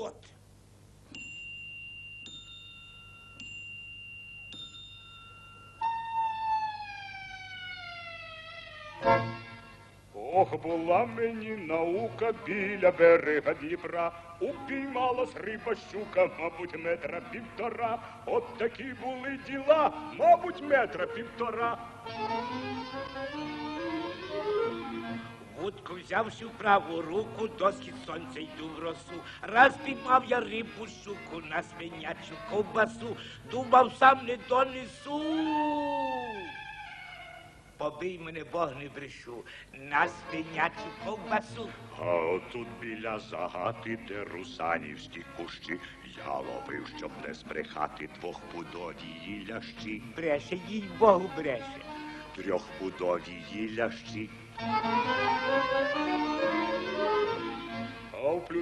пятьсот. Ох, була мені наука біля берега Дніпра. Упіймалась риба щука, мабуть, метра півтора. От такі були діла, мабуть, метра півтора. Вудку взявши в праву руку, до схід сонця йду в росу. Раз піймав я рибу щуку на свинячу ковбасу, думав сам не донесу. Побий мене Бог не брешу на свинячу ковбасу. А отут біля загати, де русанівські кущі, я ловив, щоб не збрехати двохпудові лящі, Бреше, їй Богу бреше. трьохпудові лящі.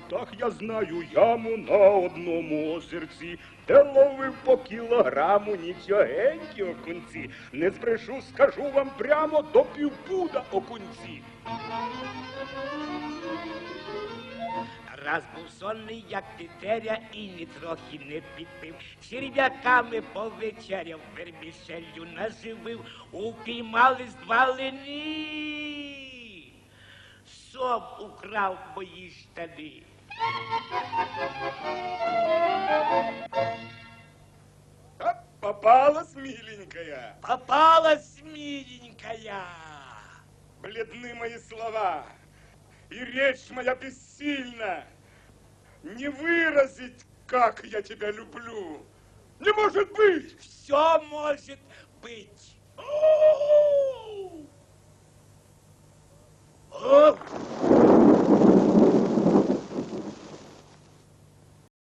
Плютах я знаю яму на одному озерці, де ловив по кілограму нічогенькі окунці. Не збрешу, скажу вам прямо до півпуда окунці. Раз був сонний, як тетеря, і ні трохи не підпив. Черв'яками повечеряв, вермішелью наживив, упіймались два лини. Сом украв мої штани. Попалась, миленькая. Попалась миленькая. Бледны мои слова, и речь моя бессильна. Не выразить, как я тебя люблю. Не может быть! Все может быть. О!